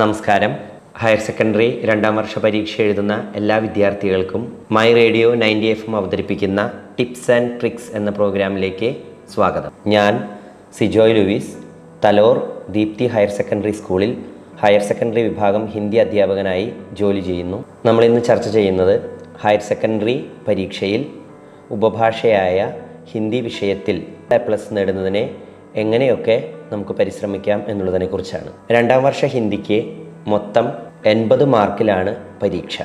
നമസ്കാരം. Higher secondary രണ്ടാം വർഷ പരീക്ഷ എഴുതുന്ന എല്ലാ വിദ്യാർത്ഥികൾക്കും my radio ninety F M അവതരിപ്പിക്കുന്ന ടിപ്സ് ആൻഡ് ട്രിക്സ് എന്ന പ്രോഗ്രാമിലേക്ക് സ്വാഗതം. ഞാൻ Sijoy Luis Thalore Deepthi higher secondary സ്കൂളിൽ ഹയർ സെക്കൻഡറി വിഭാഗം ഹിന്ദി അധ്യാപകനായി ജോലി ചെയ്യുന്നു. നമ്മളിന്ന് ചർച്ച ചെയ്യുന്നത് ഹയർ സെക്കൻഡറി പരീക്ഷയിൽ ഉപഭാഷയായ ഹിന്ദി വിഷയത്തിൽ പ്ലസ് നേടുന്നതിനെ എങ്ങനെയൊക്കെ നമുക്ക് പരിശ്രമിക്കാം എന്നുള്ളതിനെക്കുറിച്ചാണ്. രണ്ടാം വർഷ ഹിന്ദിക്ക് മൊത്തം എൺപത് മാർക്കിലാണ് പരീക്ഷ.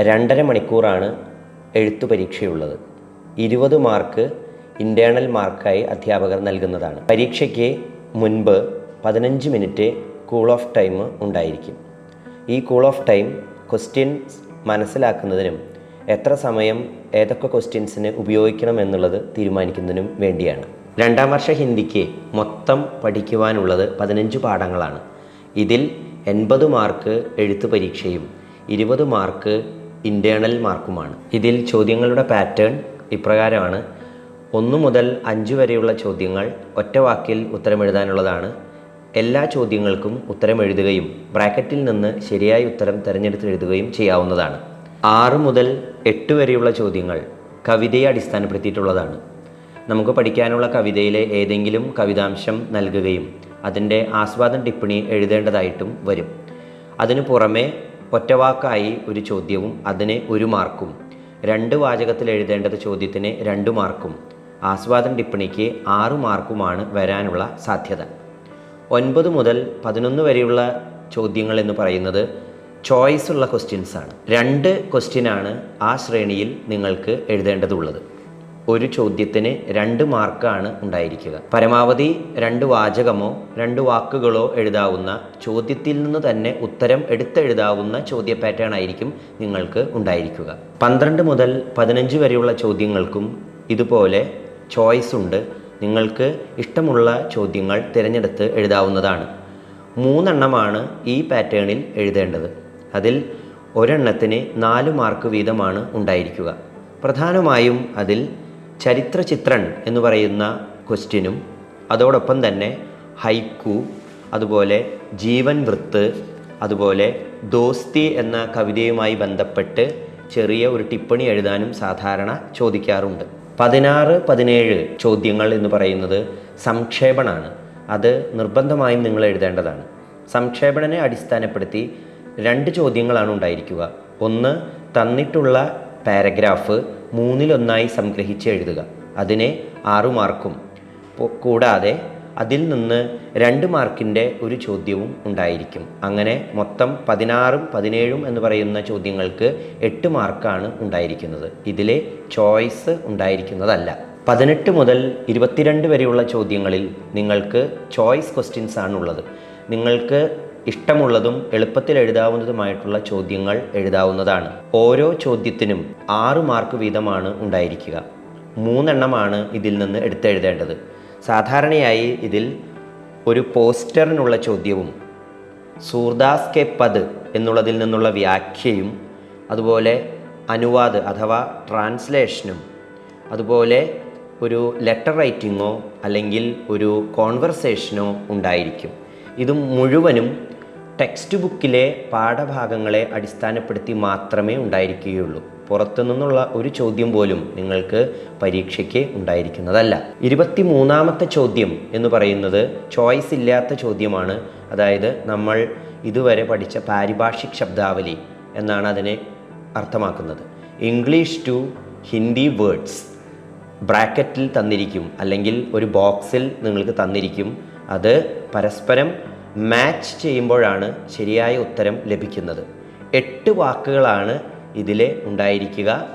രണ്ടര മണിക്കൂറാണ് എഴുത്തു പരീക്ഷയുള്ളത്. ഇരുപത് മാർക്ക് ഇന്റേണൽ മാർക്കായി അധ്യാപകർ നൽകുന്നതാണ്. പരീക്ഷയ്ക്ക് മുൻപ് പതിനഞ്ച് മിനിറ്റ് കൂൾ ഓഫ് ടൈം ഉണ്ടായിരിക്കും. ഈ കൂൾ ഓഫ് ടൈം ക്വസ്റ്റ്യൻസ് മനസ്സിലാക്കുന്നതിനും എത്ര സമയം ഏതൊക്കെ ക്വസ്റ്റ്യൻസിന് ഉപയോഗിക്കണം എന്നുള്ളത് തീരുമാനിക്കുന്നതിനും വേണ്ടിയാണ്. രണ്ടാം വർഷ ഹിന്ദിക്ക് മൊത്തം പഠിക്കുവാനുള്ളത് പതിനഞ്ച് പാഠങ്ങളാണ്. ഇതിൽ എൺപത് മാർക്ക് എഴുത്ത് പരീക്ഷയും ഇരുപത് മാർക്ക് ഇന്റേണൽ മാർക്കുമാണ്. ഇതിൽ ചോദ്യങ്ങളുടെ പാറ്റേൺ ഇപ്രകാരമാണ്. ഒന്ന് മുതൽ അഞ്ച് വരെയുള്ള ചോദ്യങ്ങൾ ഒറ്റ വാക്കിൽ ഉത്തരമെഴുതാനുള്ളതാണ്. എല്ലാ ചോദ്യങ്ങൾക്കും ഉത്തരം എഴുതുകയും ബ്രാക്കറ്റിൽ നിന്ന് ശരിയായ ഉത്തരം തിരഞ്ഞെടുത്ത് എഴുതുകയും ചെയ്യാവുന്നതാണ്. ആറ് മുതൽ എട്ട് വരെയുള്ള ചോദ്യങ്ങൾ കവിതയെ അടിസ്ഥാനപ്പെടുത്തിയിട്ടുള്ളതാണ്. നമുക്ക് പഠിക്കാനുള്ള കവിതയിലെ ഏതെങ്കിലും കവിതാംശം നൽകുകയും അതിന്റെ ആസ്വാദന ടിപ്പണി എഴുതേണ്ടതായിട്ടും വരും. അതിനു പുറമെ ഒറ്റവാക്കായി ഒരു ചോദ്യവും അതിന് ഒരു മാർക്കും രണ്ട് വാചകത്തിൽ എഴുതേണ്ടത് ചോദ്യത്തിന് രണ്ട് മാർക്കും ആസ്വാദന ടിപ്പണിക്ക് ആറ് മാർക്കുമാണ് വരാനുള്ള സാധ്യത. ഒൻപത് മുതൽ പതിനൊന്ന് വരെയുള്ള ചോദ്യങ്ങൾ എന്ന് പറയുന്നത് ചോയ്സ് ഉള്ള ക്വസ്റ്റ്യൻസാണ്. രണ്ട് ക്വസ്റ്റ്യനാണ് ആ ശ്രേണിയിൽ നിങ്ങൾക്ക് എഴുതേണ്ടതുള്ളത്. ഒരു ചോദ്യത്തിന് രണ്ട് മാർക്കാണ് ഉണ്ടായിരിക്കുക. പരമാവധി രണ്ട് വാചകമോ രണ്ട് വാക്കുകളോ എഴുതാവുന്ന ചോദ്യത്തിൽ നിന്ന് തന്നെ ഉത്തരം എടുത്തെഴുതാവുന്ന ചോദ്യ പാറ്റേൺ ആയിരിക്കും നിങ്ങൾക്ക് ഉണ്ടായിരിക്കുക. പന്ത്രണ്ട് മുതൽ പതിനഞ്ച് വരെയുള്ള ചോദ്യങ്ങൾക്കും ഇതുപോലെ ചോയ്സ് ഉണ്ട്. നിങ്ങൾക്ക് ഇഷ്ടമുള്ള ചോദ്യങ്ങൾ തിരഞ്ഞെടുത്ത് എഴുതാവുന്നതാണ്. മൂന്നെണ്ണമാണ് ഈ പാറ്റേണിൽ എഴുതേണ്ടത്. അതിൽ ഒരെണ്ണത്തിന് നാല് മാർക്ക് വീതമാണ് ഉണ്ടായിരിക്കുക. പ്രധാനമായും അതിൽ ചരിത്ര ചിത്രൺ എന്ന് പറയുന്ന ക്വസ്റ്റ്യനും അതോടൊപ്പം തന്നെ ഹൈക്കു അതുപോലെ ജീവൻ വൃത്ത് അതുപോലെ ദോസ്തി എന്ന കവിതയുമായി ബന്ധപ്പെട്ട് ചെറിയ ഒരു ടിപ്പണി എഴുതാനും സാധാരണ ചോദിക്കാറുണ്ട്. പതിനാറ് പതിനേഴ് ചോദ്യങ്ങൾ എന്ന് പറയുന്നത് സംക്ഷേപണാണ്. അത് നിർബന്ധമായും നിങ്ങൾ എഴുതേണ്ടതാണ്. സംക്ഷേപണനെ അടിസ്ഥാനപ്പെടുത്തി രണ്ട് ചോദ്യങ്ങളാണ് ഉണ്ടായിരിക്കുക. ഒന്ന് തന്നിട്ടുള്ള പാരഗ്രാഫ് മൂന്നിലൊന്നായി സംഗ്രഹിച്ച് എഴുതുക. അതിനെ ആറു മാർക്കും. കൂടാതെ അതിൽ നിന്ന് രണ്ട് മാർക്കിന്റെ ഒരു ചോദ്യവും ഉണ്ടായിരിക്കും. അങ്ങനെ മൊത്തം പതിനാറും പതിനേഴും എന്ന് പറയുന്ന ചോദ്യങ്ങൾക്ക് എട്ട് മാർക്കാണ് ഉണ്ടായിരിക്കുന്നത്. ഇതിലെ ചോയ്സ് ഉണ്ടായിരിക്കുന്നതല്ല. പതിനെട്ട് മുതൽ ഇരുപത്തിരണ്ട് വരെയുള്ള ചോദ്യങ്ങളിൽ നിങ്ങൾക്ക് ചോയ്സ് ക്വസ്റ്റ്യൻസ് ആണുള്ളത് നിങ്ങൾക്ക് ഇഷ്ടമുള്ളതും എളുപ്പത്തിൽ എഴുതാവുന്നതുമായിട്ടുള്ള ചോദ്യങ്ങൾ എഴുതാവുന്നതാണ്. ഓരോ ചോദ്യത്തിനും ആറ് മാർക്ക് വീതമാണ് ഉണ്ടായിരിക്കുക. മൂന്നെണ്ണമാണ് ഇതിൽ നിന്ന് എടുത്തെഴുതേണ്ടത്. സാധാരണയായി ഇതിൽ ഒരു പോസ്റ്ററിനുള്ള ചോദ്യവും സൂർദാസ് കെ പദ് എന്നുള്ളതിൽ നിന്നുള്ള വ്യാഖ്യയും അതുപോലെ അനുവാദ് അഥവാ ട്രാൻസ്ലേഷനും അതുപോലെ ഒരു ലെറ്റർ റൈറ്റിങ്ങോ അല്ലെങ്കിൽ ഒരു കോൺവെർസേഷനോ ഉണ്ടായിരിക്കും. ഇത് മുഴുവനും ടെക്സ്റ്റ് ബുക്കിലെ പാഠഭാഗങ്ങളെ അടിസ്ഥാനപ്പെടുത്തി മാത്രമേ ഉണ്ടായിരിക്കുകയുള്ളൂ. പുറത്തു നിന്നുള്ള ഒരു ചോദ്യം പോലും നിങ്ങൾക്ക് പരീക്ഷയ്ക്ക് ഉണ്ടായിരിക്കുന്നതല്ല. ഇരുപത്തി മൂന്നാമത്തെ ചോദ്യം എന്ന് പറയുന്നത് ചോയ്സ് ഇല്ലാത്ത ചോദ്യമാണ്. അതായത് നമ്മൾ ഇതുവരെ പഠിച്ച പാരിഭാഷിക് ശബ്ദാവലി എന്നാണ് അതിനെ അർത്ഥമാക്കുന്നത്. ഇംഗ്ലീഷ് ടു ഹിന്ദി വേർഡ്സ് ബ്രാക്കറ്റിൽ തന്നിരിക്കും അല്ലെങ്കിൽ ഒരു ബോക്സിൽ നിങ്ങൾക്ക് തന്നിരിക്കും. അത് പരസ്പരം മാച്ച് ചെയ്യുമ്പോഴാണ് ശരിയായ ഉത്തരം ലഭിക്കുന്നത്. എട്ട് വാക്കുകളാണ് ഇതിലെ ഉണ്ടായിരിക്കുക.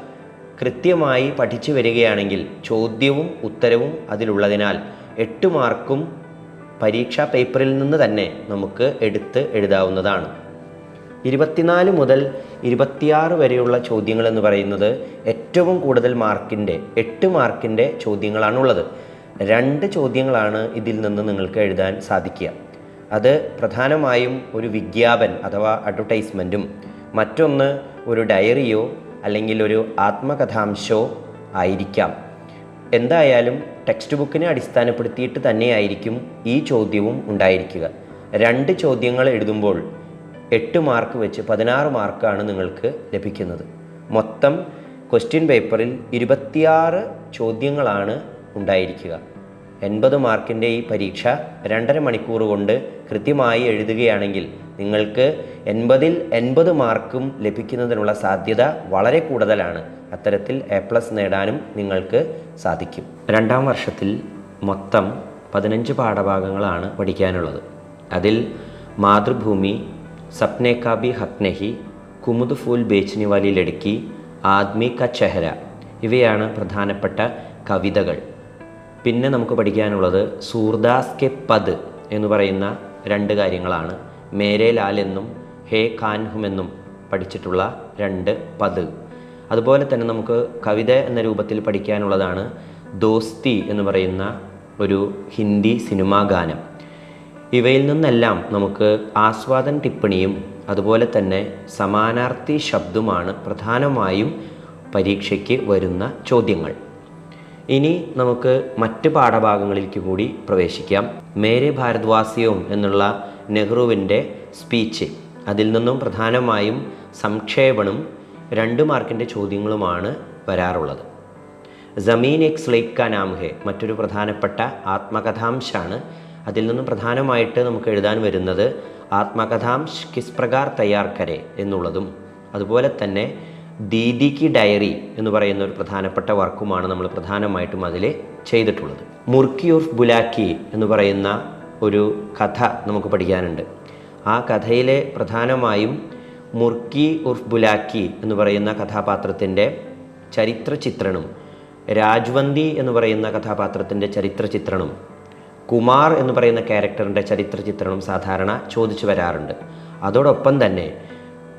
കൃത്യമായി പഠിച്ചു വരികയാണെങ്കിൽ ചോദ്യവും ഉത്തരവും അതിലുള്ളതിനാൽ എട്ട് മാർക്കും പരീക്ഷാ പേപ്പറിൽ നിന്ന് തന്നെ നമുക്ക് എടുത്ത് എഴുതാവുന്നതാണ്. ഇരുപത്തിനാല് മുതൽ ഇരുപത്തിയാറ് വരെയുള്ള ചോദ്യങ്ങൾ എന്ന് പറയുന്നത് ഏറ്റവും കൂടുതൽ മാർക്കിന്റെ എട്ട് മാർക്കിന്റെ ചോദ്യങ്ങളാണുള്ളത്. രണ്ട് ചോദ്യങ്ങളാണ് ഇതിൽ നിന്ന് നിങ്ങൾക്ക് എഴുതാൻ സാധിക്കുക. അത് പ്രധാനമായും ഒരു വിജ്ഞാപൻ അഥവാ അഡ്വർടൈസ്മെന്റും മറ്റൊന്ന് ഒരു ഡയറിയോ അല്ലെങ്കിൽ ഒരു ആത്മകഥാംശോ ആയിരിക്കാം. എന്തായാലും ടെക്സ്റ്റ് ബുക്കിനെ അടിസ്ഥാനപ്പെടുത്തിയിട്ട് തന്നെയായിരിക്കും ഈ ചോദ്യവും ഉണ്ടായിരിക്കുക. രണ്ട് ചോദ്യങ്ങൾ എഴുതുമ്പോൾ എട്ട് മാർക്ക് വെച്ച് പതിനാറ് മാർക്കാണ് നിങ്ങൾക്ക് ലഭിക്കുന്നത്. മൊത്തം ക്വസ്റ്റ്യൻ പേപ്പറിൽ ഇരുപത്തിയാറ് ചോദ്യങ്ങളാണ് ഉണ്ടായിരിക്കുക. എൺപത് മാർക്കിന്റെ ഈ പരീക്ഷ രണ്ടര മണിക്കൂർ കൊണ്ട് കൃത്യമായി എഴുതുകയാണെങ്കിൽ നിങ്ങൾക്ക് എൺപതിൽ എൺപത് മാർക്കും ലഭിക്കുന്നതിനുള്ള സാധ്യത വളരെ കൂടുതലാണ്. അത്തരത്തിൽ എ പ്ലസ് നേടാനും നിങ്ങൾക്ക് സാധിക്കും. രണ്ടാം വർഷത്തിൽ മൊത്തം പതിനഞ്ച് പാഠഭാഗങ്ങളാണ് പഠിക്കാനുള്ളത്. അതിൽ മാതൃഭൂമി സപ്നെ കാബി ഹക്നഹി കുമുദ് ഫൂൽ ബേച്ചിനി വാലി ലടുക്കി ആദ്മി ക ചെഹര ഇവയാണ് പ്രധാനപ്പെട്ട കവിതകൾ. പിന്നെ നമുക്ക് പഠിക്കാനുള്ളത് സൂർദാസ് കെ പദ് എന്ന് പറയുന്ന രണ്ട് കാര്യങ്ങളാണ്. മേരേ ലാൽ എന്നും ഹേ ഖാൻഹും എന്നും പഠിച്ചിട്ടുള്ള രണ്ട് പദ്. അതുപോലെ തന്നെ നമുക്ക് കവിത എന്ന രൂപത്തിൽ പഠിക്കാനുള്ളതാണ് ദോസ്തി എന്ന് പറയുന്ന ഒരു ഹിന്ദി സിനിമാ ഗാനം. ഇവയിൽ നിന്നെല്ലാം നമുക്ക് ആസ്വാദൻ ടിപ്പണിയും അതുപോലെ തന്നെ സമാനാർത്ഥി ശബ്ദമാണ് പ്രധാനമായും പരീക്ഷയ്ക്ക് വരുന്ന ചോദ്യങ്ങൾ. ഇനി നമുക്ക് മറ്റ് പാഠഭാഗങ്ങളിലേക്ക് കൂടി പ്രവേശിക്കാം. മേരെ ഭാരത്വാസിയും എന്നുള്ള നെഹ്റുവിന്റെ സ്പീച്ച്. അതിൽ നിന്നും പ്രധാനമായും സംക്ഷേപണം രണ്ട് മാർക്കിന്റെ ചോദ്യങ്ങളുമാണ് വരാറുള്ളത്. ജമീൻ എക്സ് ലൈക്ക നാമഹെ മറ്റൊരു പ്രധാനപ്പെട്ട ആത്മകഥാംശാണ്. അതിൽ നിന്നും പ്രധാനമായിട്ട് നമുക്ക് എഴുതാൻ വരുന്നത് ആത്മകഥാംശ് കിസ് പ്രകാർ തയ്യാർ കരെ എന്നുള്ളതും. അതുപോലെ തന്നെ ദീദി കി ഡയറി എന്ന് പറയുന്ന ഒരു പ്രധാനപ്പെട്ട വർക്കുമാണ് നമ്മൾ പ്രധാനമായിട്ടും അതിൽ ചെയ്തിട്ടുള്ളത്. മുർക്കി ഓഫ് ബുലാക്കി എന്ന് പറയുന്ന ഒരു കഥ നമുക്ക് പഠിക്കാനുണ്ട്. ആ കഥയിലെ പ്രധാനമായും മുർക്കി ഉർഫ് ബുലാക്കി എന്ന് പറയുന്ന കഥാപാത്രത്തിന്റെ ചരിത്ര ചിത്രണം രാജ്വന്തി എന്ന് പറയുന്ന കഥാപാത്രത്തിന്റെ ചരിത്ര ചിത്രണം കുമാർ എന്ന് പറയുന്ന ക്യാരക്ടറിന്റെ ചരിത്ര ചിത്രണം സാധാരണ ചോദിച്ചു വരാറുണ്ട്. അതോടൊപ്പം തന്നെ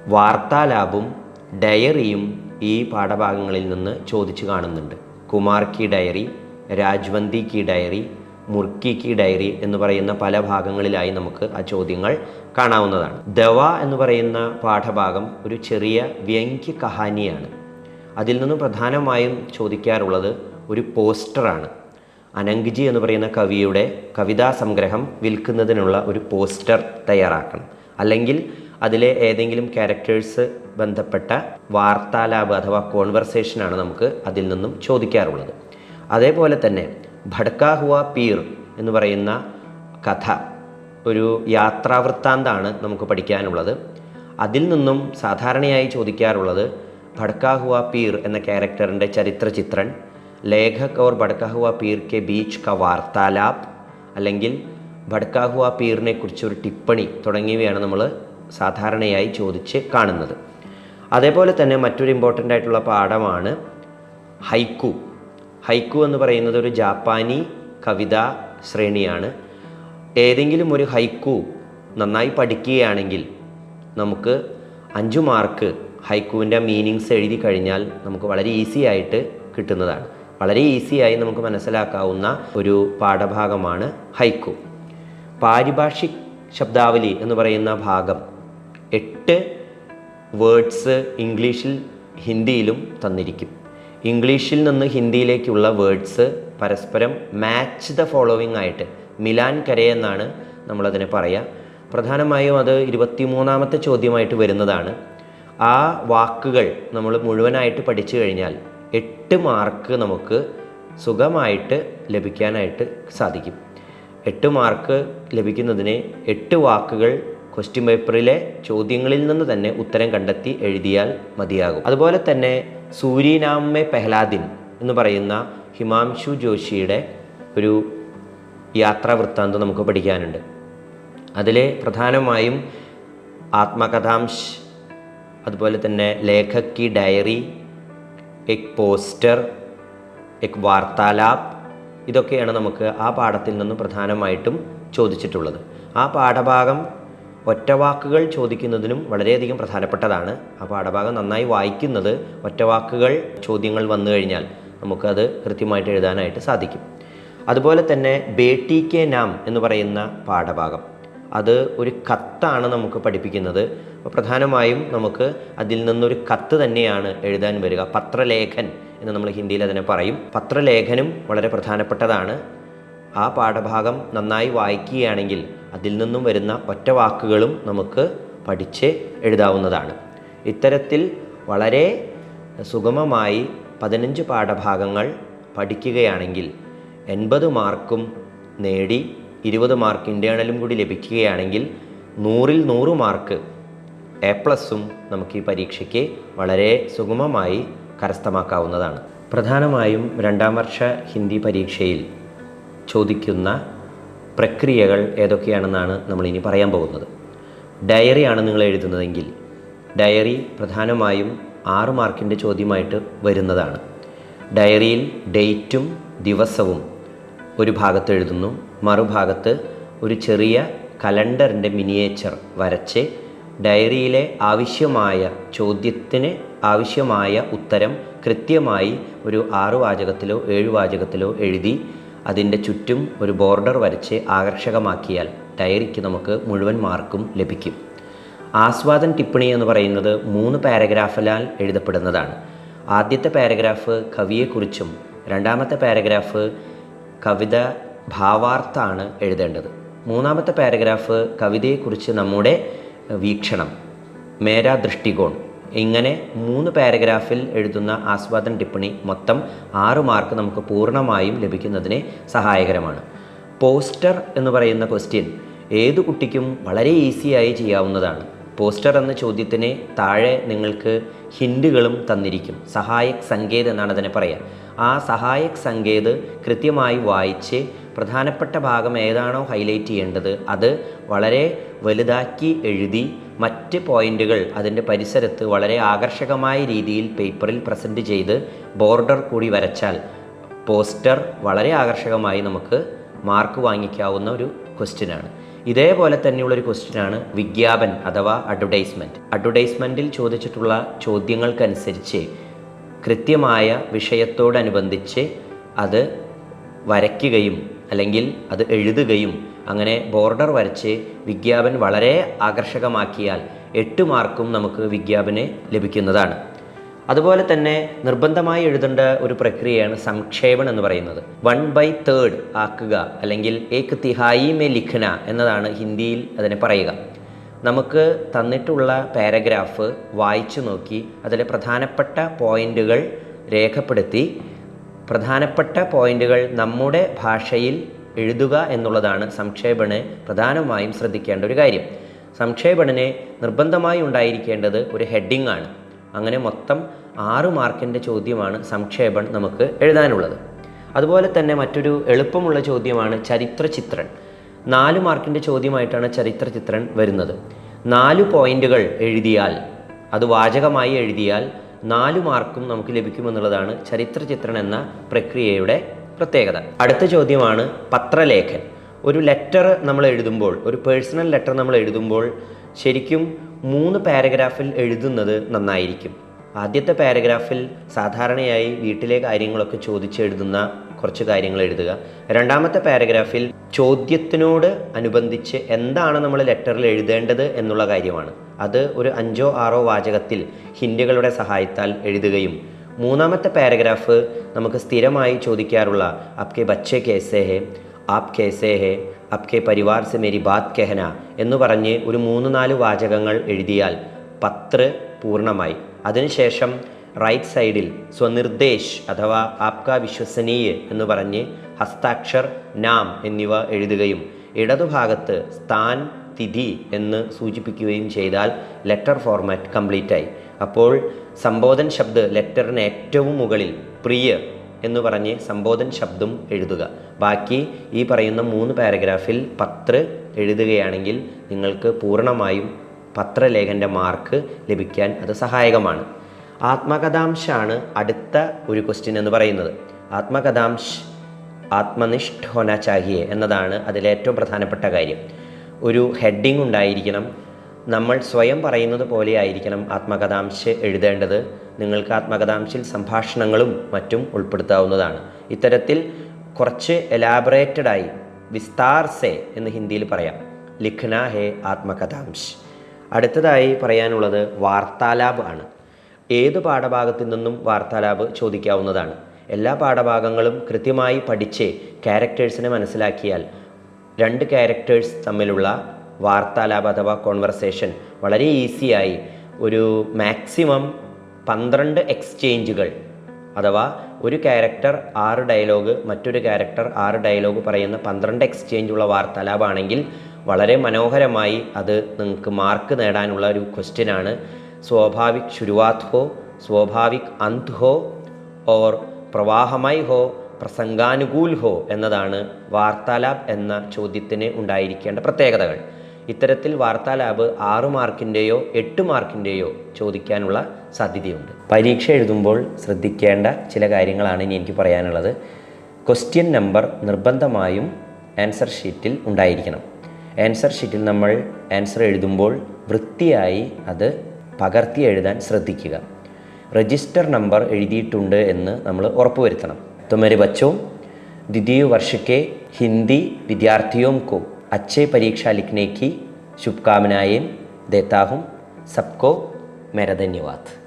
വാർത്താലാപും ഡയറിയും ഈ പാഠഭാഗങ്ങളിൽ നിന്ന് ചോദിച്ചു കാണുന്നുണ്ട്. Kumar Ki diary Rajwanti Ki diary Murki Ki diary എന്ന് പറയുന്ന പല ഭാഗങ്ങളിലായി നമുക്ക് ആ ചോദ്യങ്ങൾ കാണാവുന്നതാണ്. ദവ എന്ന് പറയുന്ന പാഠഭാഗം ഒരു ചെറിയ വ്യംഗ്യ കഹാനിയാണ്. അതിൽ നിന്ന് പ്രധാനമായും ചോദിക്കാറുള്ളത് ഒരു പോസ്റ്ററാണ്. അനങ്ക്ജി എന്ന് പറയുന്ന കവിയുടെ കവിതാ സംഗ്രഹം വിൽക്കുന്നതിനുള്ള ഒരു പോസ്റ്റർ തയ്യാറാക്കണം. അല്ലെങ്കിൽ അതിലെ ഏതെങ്കിലും ക്യാരക്ടേഴ്സ് ബന്ധപ്പെട്ട വാർത്താലാപ് അഥവാ കോൺവെർസേഷനാണ് നമുക്ക് അതിൽ നിന്നും ചോദിക്കാറുള്ളത്. അതേപോലെ തന്നെ ഭഡ്കാ ഹുവ പീർ എന്ന് പറയുന്ന കഥ ഒരു യാത്രാവൃത്താന്താണ് നമുക്ക് പഠിക്കാനുള്ളത്. അതിൽ നിന്നും സാധാരണയായി ചോദിക്കാറുള്ളത് ഭഡ്കാ ഹുവ പീർ എന്ന ക്യാരക്ടറിന്റെ ചരിത്ര Chithran ലേഖക് or ഭഡ്കാ Hua Peer K beach ക വാർത്താലാപ് അല്ലെങ്കിൽ ഭഡ്കാ ഹുവ പീറിനെ കുറിച്ച് ഒരു ടിപ്പണി തുടങ്ങിയവയാണ് നമ്മൾ സാധാരണയായി ചോദിച്ച് കാണുന്നത്. അതേപോലെ തന്നെ മറ്റൊരു ഇമ്പോർട്ടന്റ് ആയിട്ടുള്ള പാഠമാണ് ഹൈക്കു. ഹൈക്കു എന്ന് പറയുന്നത് ഒരു ജാപ്പാനി കവിതാ ശ്രേണിയാണ്. ഏതെങ്കിലും ഒരു ഹൈക്കു നന്നായി പഠിക്കുകയാണെങ്കിൽ നമുക്ക് അഞ്ച് മാർക്ക് ഹൈക്കുവിന്റെ മീനിങ്സ് എഴുതി കഴിഞ്ഞാൽ നമുക്ക് വളരെ ഈസി ആയിട്ട് കിട്ടുന്നതാണ്. വളരെ ഈസിയായി നമുക്ക് മനസ്സിലാക്കാവുന്ന ഒരു പാഠഭാഗമാണ് ഹൈക്കു. പാരിഭാഷിക് ശബ്ദാവലി എന്ന് പറയുന്ന ഭാഗം എട്ട് വേർഡ്സ് ഇംഗ്ലീഷിൽ ഹിന്ദിയിലും തന്നിരിക്കും. ഇംഗ്ലീഷിൽ നിന്ന് ഹിന്ദിയിലേക്കുള്ള വേർഡ്സ് പരസ്പരം മാച്ച് ദ ഫോളോവിങ് ആയിട്ട് മിലാൻ കരെ എന്നാണ് നമ്മളതിനെ പറയുക പ്രധാനമായും അത് ഇരുപത്തിമൂന്നാമത്തെ ചോദ്യമായിട്ട് വരുന്നതാണ്. ആ വാക്കുകൾ നമ്മൾ മുഴുവനായിട്ട് പഠിച്ചു കഴിഞ്ഞാൽ എട്ട് മാർക്ക് നമുക്ക് സുഖമായിട്ട് ലഭിക്കാനായിട്ട് സാധിക്കും. എട്ട് മാർക്ക് ലഭിക്കുന്നതിന് എട്ട് വാക്കുകൾ ക്വസ്റ്റ്യൻ പേപ്പറിലെ ചോദ്യങ്ങളിൽ നിന്ന് തന്നെ ഉത്തരം കണ്ടെത്തി എഴുതിയാൽ മതിയാകും. അതുപോലെ തന്നെ സൂര്യനാമെ പെഹ്ലാദിൻ എന്ന് പറയുന്ന ഹിമാംശു ജോഷിയുടെ ഒരു യാത്രാ വൃത്താന്തം നമുക്ക് പഠിക്കാനുണ്ട്. അതിലെ പ്രധാനമായും ആത്മകഥാംശ് അതുപോലെ തന്നെ ലേഖക് കി ഡയറി എക് പോസ്റ്റർ എക് വാർത്താലാപ് ഇതൊക്കെയാണ് നമുക്ക് ആ പാഠത്തിൽ നിന്ന് പ്രധാനമായിട്ടും ചോദിച്ചിട്ടുള്ളത്. ആ പാഠഭാഗം ഒറ്റവാക്കുകൾ ചോദിക്കുന്നതിനും വളരെയധികം പ്രധാനപ്പെട്ടതാണ്. അപ്പോൾ അടഭാഗം നന്നായി വായിക്കുന്നത് ഒറ്റവാക്കുകൾ ചോദ്യങ്ങൾ വന്നു കഴിഞ്ഞാൽ നമുക്കത് കൃത്യമായിട്ട് എഴുതാനായിട്ട് സാധിക്കും. അതുപോലെ തന്നെ ബേട്ടി കെ നാം എന്ന് പറയുന്ന പാഠഭാഗം. അത് ഒരു കത്താണ് നമുക്ക് പഠിപ്പിക്കുന്നത്. പ്രധാനമായും നമുക്ക് അതിൽ നിന്നൊരു കത്ത് തന്നെയാണ് എഴുതാൻ വരിക. പത്രലേഖൻ എന്ന് നമ്മൾ ഹിന്ദിയിൽ അതിനെ പറയും. പത്രലേഖനം വളരെ പ്രധാനപ്പെട്ടതാണ്. ആ പാഠഭാഗം നന്നായി വായിക്കുകയാണെങ്കിൽ അതിൽ നിന്നും വരുന്ന ഒറ്റ വാക്കുകളും നമുക്ക് പഠിച്ച് എഴുതാവുന്നതാണ്. ഇത്തരത്തിൽ വളരെ സുഗമമായി പതിനഞ്ച് പാഠഭാഗങ്ങൾ പഠിക്കുകയാണെങ്കിൽ എൺപത് മാർക്കും നേടി ഇരുപത് മാർക്ക് ഇന്റേണലും കൂടി ലഭിക്കുകയാണെങ്കിൽ നൂറിൽ നൂറ് മാർക്ക് എ പ്ലസും നമുക്ക് ഈ പരീക്ഷയ്ക്ക് വളരെ സുഗമമായി കരസ്ഥമാക്കാവുന്നതാണ്. പ്രധാനമായും രണ്ടാം വർഷ ഹിന്ദി പരീക്ഷയിൽ ചോദിക്കുന്ന പ്രക്രിയകൾ ഏതൊക്കെയാണെന്നാണ് നമ്മളിനി പറയാൻ പോകുന്നത്. ഡയറിയാണ് നിങ്ങൾ എഴുതുന്നതെങ്കിൽ ഡയറി പ്രധാനമായും ആറ് മാർക്കിന്റെ ചോദ്യമായിട്ട് വരുന്നതാണ്. ഡയറിയിൽ ഡേറ്റും ദിവസവും ഒരു ഭാഗത്ത് എഴുതുന്നു മറുഭാഗത്ത് ഒരു ചെറിയ കലണ്ടറിന്റെ മിനിയേച്ചർ വരച്ച് ഡയറിയിലെ ആവശ്യമായ ചോദ്യത്തിന് ആവശ്യമായ ഉത്തരം കൃത്യമായി ഒരു ആറ് വാചകത്തിലോ ഏഴ് വാചകത്തിലോ എഴുതി അതിന്റെ ചുറ്റും ഒരു ബോർഡർ വരച്ച് ആകർഷകമാക്കിയാൽ ഡയറിക്ക് നമുക്ക് മുഴുവൻ മാർക്കും ലഭിക്കും. ആസ്വാദൻ ടിപ്പണി എന്ന് പറയുന്നത് മൂന്ന് പാരഗ്രാഫിലാൽ എഴുതപ്പെടുന്നതാണ്. ആദ്യത്തെ പാരഗ്രാഫ് കവിയെക്കുറിച്ചും രണ്ടാമത്തെ പാരഗ്രാഫ് കവിത ഭാവാർത്ഥാണ് എഴുതേണ്ടത്. മൂന്നാമത്തെ പാരഗ്രാഫ് കവിതയെക്കുറിച്ച് നമ്മുടെ വീക്ഷണം മേരാ ദൃഷ്ടികോൺ ഇങ്ങനെ മൂന്ന് പാരഗ്രാഫിൽ എഴുതുന്ന ആസ്വാദൻ ടിപ്പണി മൊത്തം ആറ് മാർക്ക് നമുക്ക് പൂർണമായും ലഭിക്കുന്നതിന് സഹായകരമാണ്. പോസ്റ്റർ എന്ന് പറയുന്ന ക്വസ്റ്റ്യൻ ഏത് കുട്ടിക്കും വളരെ ഈസിയായി ചെയ്യാവുന്നതാണ്. പോസ്റ്റർ എന്ന ചോദ്യത്തിന് താഴെ നിങ്ങൾക്ക് ഹിൻഡുകളും തന്നിരിക്കും. സഹായക് സങ്കേത് എന്നാണ് അതിനെ പറയുക ആ സഹായക് സങ്കേത് കൃത്യമായി വായിച്ച് പ്രധാനപ്പെട്ട ഭാഗം ഏതാണോ ഹൈലൈറ്റ് ചെയ്യേണ്ടത് അത് വളരെ വലുതാക്കി എഴുതി മറ്റ് പോയിന്റുകൾ അതിന്റെ പരിസരത്ത് വളരെ ആകർഷകമായ രീതിയിൽ പേപ്പറിൽ പ്രസന്റ് ചെയ്ത് ബോർഡർ കൂടി വരച്ചാൽ പോസ്റ്റർ വളരെ ആകർഷകമായി നമുക്ക് മാർക്ക് വാങ്ങിക്കാവുന്ന ഒരു ക്വസ്റ്റ്യനാണ് ഇതേപോലെ തന്നെയുള്ളൊരു ക്വസ്റ്റ്യനാണ് വിജ്ഞാപൻ അഥവാ അഡ്വർടൈസ്മെന്റ് അഡ്വർടൈസ്മെന്റിൽ ചോദിച്ചിട്ടുള്ള ചോദ്യങ്ങൾക്കനുസരിച്ച് കൃത്യമായ വിഷയത്തോടനുബന്ധിച്ച് അത് വരയ്ക്കുകയും അല്ലെങ്കിൽ അത് എഴുതുകയും അങ്ങനെ ബോർഡർ വരച്ച് വിജ്ഞാപൻ വളരെ ആകർഷകമാക്കിയാൽ എട്ട് മാർക്കും നമുക്ക് വിജ്ഞാപന് ലഭിക്കുന്നതാണ്. അതുപോലെ തന്നെ നിർബന്ധമായി എഴുതേണ്ട ഒരു പ്രക്രിയയാണ് സംക്ഷേപണം എന്ന് പറയുന്നത്. വൺ ബൈ തേർഡ് ആക്കുക അല്ലെങ്കിൽ ഏക് തിഹായി മേ ലിഖന എന്നതാണ് ഹിന്ദിയിൽ അതിനെ പറയുക. നമുക്ക് തന്നിട്ടുള്ള പാരഗ്രാഫ് വായിച്ചു നോക്കി അതിലെ പ്രധാനപ്പെട്ട പോയിന്റുകൾ രേഖപ്പെടുത്തി പ്രധാനപ്പെട്ട പോയിന്റുകൾ നമ്മുടെ ഭാഷയിൽ എഴുതുക എന്നുള്ളതാണ് സംക്ഷേപണ് പ്രധാനമായും ശ്രദ്ധിക്കേണ്ട ഒരു കാര്യം. സംക്ഷേപണന് നിർബന്ധമായി ഉണ്ടായിരിക്കേണ്ടത് ഒരു ഹെഡിങ് ആണ്. അങ്ങനെ മൊത്തം ആറ് മാർക്കിന്റെ ചോദ്യമാണ് സംക്ഷേപൺ നമുക്ക് എഴുതാനുള്ളത്. അതുപോലെ തന്നെ മറ്റൊരു എളുപ്പമുള്ള ചോദ്യമാണ് ചരിത്ര ചിത്രൻ നാല് മാർക്കിന്റെ ചോദ്യമായിട്ടാണ് ചരിത്ര ചിത്രൻ വരുന്നത്. നാല് പോയിന്റുകൾ എഴുതിയാൽ അത് വാചകമായി എഴുതിയാൽ നാല് മാർക്കും നമുക്ക് ലഭിക്കുമെന്നുള്ളതാണ് ചരിത്ര ചിത്രണം എന്ന പ്രക്രിയയുടെ പ്രത്യേകത. അടുത്ത ചോദ്യമാണ് പത്രലേഖൻ. ഒരു ലെറ്റർ നമ്മൾ എഴുതുമ്പോൾ ഒരു പേഴ്സണൽ ലെറ്റർ നമ്മൾ എഴുതുമ്പോൾ ശരിക്കും മൂന്ന് പാരഗ്രാഫിൽ എഴുതുന്നത് നന്നായിരിക്കും. ആദ്യത്തെ പാരഗ്രാഫിൽ സാധാരണയായി വീട്ടിലെ കാര്യങ്ങളൊക്കെ ചോദിച്ച് എഴുതുന്ന കുറച്ച് കാര്യങ്ങൾ എഴുതുക. രണ്ടാമത്തെ പാരഗ്രാഫിൽ ചോദ്യത്തിനോട് അനുബന്ധിച്ച് എന്താണ് നമ്മൾ ലെറ്ററിൽ എഴുതേണ്ടത് എന്നുള്ള കാര്യമാണ്. അത് ഒരു അഞ്ചോ ആറോ വാചകത്തിൽ ഹിന്ദികളുടെ സഹായത്താൽ എഴുതുകയും മൂന്നാമത്തെ പാരഗ്രാഫ് നമുക്ക് സ്ഥിരമായി ചോദിക്കാറുള്ള അപ്കെ ബച്ചെ കേസേ ഹേ ആപ് കേസേ ഹേ അപ്കെ പരിവാർ സെ മേരി ബാത് കെഹന എന്ന് പറഞ്ഞ് ഒരു മൂന്ന് നാല് വാചകങ്ങൾ എഴുതിയാൽ പത്ര പൂർണമായി. അതിനുശേഷം റൈറ്റ് സൈഡിൽ സ്വനിർദ്ദേശ് അഥവാ ആപ്ക വിശ്വസനീയ് എന്ന് പറഞ്ഞ് ഹസ്താക്ഷർ നാം എന്നിവ എഴുതുകയും ഇടതുഭാഗത്ത് സ്ഥാൻ തിഥി എന്ന് സൂചിപ്പിക്കുകയും ചെയ്താൽ ലെറ്റർ ഫോർമാറ്റ് കംപ്ലീറ്റ് ആയി. അപ്പോൾ സംബോധൻ ശബ്ദ ലെറ്ററിന് ഏറ്റവും മുകളിൽ പ്രിയ എന്ന് പറഞ്ഞ് സംബോധൻ ശബ്ദം എഴുതുക. ബാക്കി ഈ പറയുന്ന മൂന്ന് പാരഗ്രാഫിൽ പത്ര എഴുതുകയാണെങ്കിൽ നിങ്ങൾക്ക് പൂർണമായും പത്രലേഖന്റെ മാർക്ക് ലഭിക്കാൻ അത് സഹായകമാണ്. ആത്മകഥാംശാണ് അടുത്ത ഒരു ക്വസ്റ്റ്യൻ എന്ന് പറയുന്നത്. ആത്മകഥാംശ് ആത്മനിഷ്ഠ ഹോന ചാഹിയെ എന്നതാണ് അതിലേറ്റവും പ്രധാനപ്പെട്ട കാര്യം. ഒരു ഹെഡിങ് ഉണ്ടായിരിക്കണം. നമ്മൾ സ്വയം പറയുന്നത് പോലെ ആയിരിക്കണം ആത്മകഥാംശ് എഴുതേണ്ടത്. നിങ്ങൾക്ക് ആത്മകഥാംശിൽ സംഭാഷണങ്ങളും മറ്റും ഉൾപ്പെടുത്താവുന്നതാണ്. ഇത്തരത്തിൽ കുറച്ച് എലാബറേറ്റഡായി വിസ്താർ സെ എന്ന് ഹിന്ദിയിൽ പറയാം. ലിഖ്ന ഹേ ആത്മകഥാംശ്. അടുത്തതായി പറയാനുള്ളത് വാർത്താലാബ് ആണ്. ഏത് പാഠഭാഗത്തു നിന്നും വാർത്താലാബ് ചോദിക്കാവുന്നതാണ്? എല്ലാ പാഠഭാഗങ്ങളും കൃത്യമായി പഠിച്ച് ക്യാരക്ടേഴ്സിനെ മനസ്സിലാക്കിയാൽ രണ്ട് ക്യാരക്ടേഴ്സ് തമ്മിലുള്ള വാർത്താലാപ് അഥവാ കോൺവെർസേഷൻ വളരെ ഈസിയായി ഒരു മാക്സിമം പന്ത്രണ്ട് എക്സ്ചേഞ്ചുകൾ അഥവാ ഒരു ക്യാരക്ടർ ആറ് ഡയലോഗ് മറ്റൊരു ക്യാരക്ടർ ആറ് ഡയലോഗ് പറയുന്ന പന്ത്രണ്ട് എക്സ്ചേഞ്ച് ഉള്ള വാർത്താലാപാണെങ്കിൽ വളരെ മനോഹരമായി അത് നിങ്ങൾക്ക് മാർക്ക് നേടാനുള്ള ഒരു ക്വസ്റ്റ്യനാണ് സ്വാഭാവിക് ശുരുവാത് ഹോ സ്വാഭാവിക് അന്ത് ഹോ ഓർ പ്രവാഹമായി ഹോ പ്രസംഗാനുകൂൽ ഹോ എന്നതാണ് വാർത്താലാബ് എന്ന ചോദ്യത്തിന് ഉണ്ടായിരിക്കേണ്ട പ്രത്യേകതകൾ. ഇത്തരത്തിൽ വാർത്താലാബ് ആറ് മാർക്കിന്റെയോ എട്ട് മാർക്കിന്റെയോ ചോദിക്കാനുള്ള സാധ്യതയുണ്ട്. പരീക്ഷ എഴുതുമ്പോൾ ശ്രദ്ധിക്കേണ്ട ചില കാര്യങ്ങളാണ് ഇനി എനിക്ക് പറയാനുള്ളത്. ക്വസ്റ്റ്യൻ നമ്പർ നിർബന്ധമായും ആൻസർ ഷീറ്റിൽ ഉണ്ടായിരിക്കണം. ആൻസർ ഷീറ്റിൽ നമ്മൾ ആൻസർ എഴുതുമ്പോൾ വൃത്തിയായി അത് പകർത്തി എഴുതാൻ ശ്രദ്ധിക്കുക. രജിസ്റ്റർ നമ്പർ എഴുതിയിട്ടുണ്ട് എന്ന് നമ്മൾ ഉറപ്പുവരുത്തണം. തുമരി ബച്ചോ ദ്വിതീയ വർഷക്കെ ഹിന്ദി വിദ്യാർത്ഥിയോം കോ. അച്ഛേ പരീക്ഷ ലിഖ്നേക്ക് ശുഭകാമനായേം ദേത്താഹും സബ്കോ മേരധന്യവാദ്.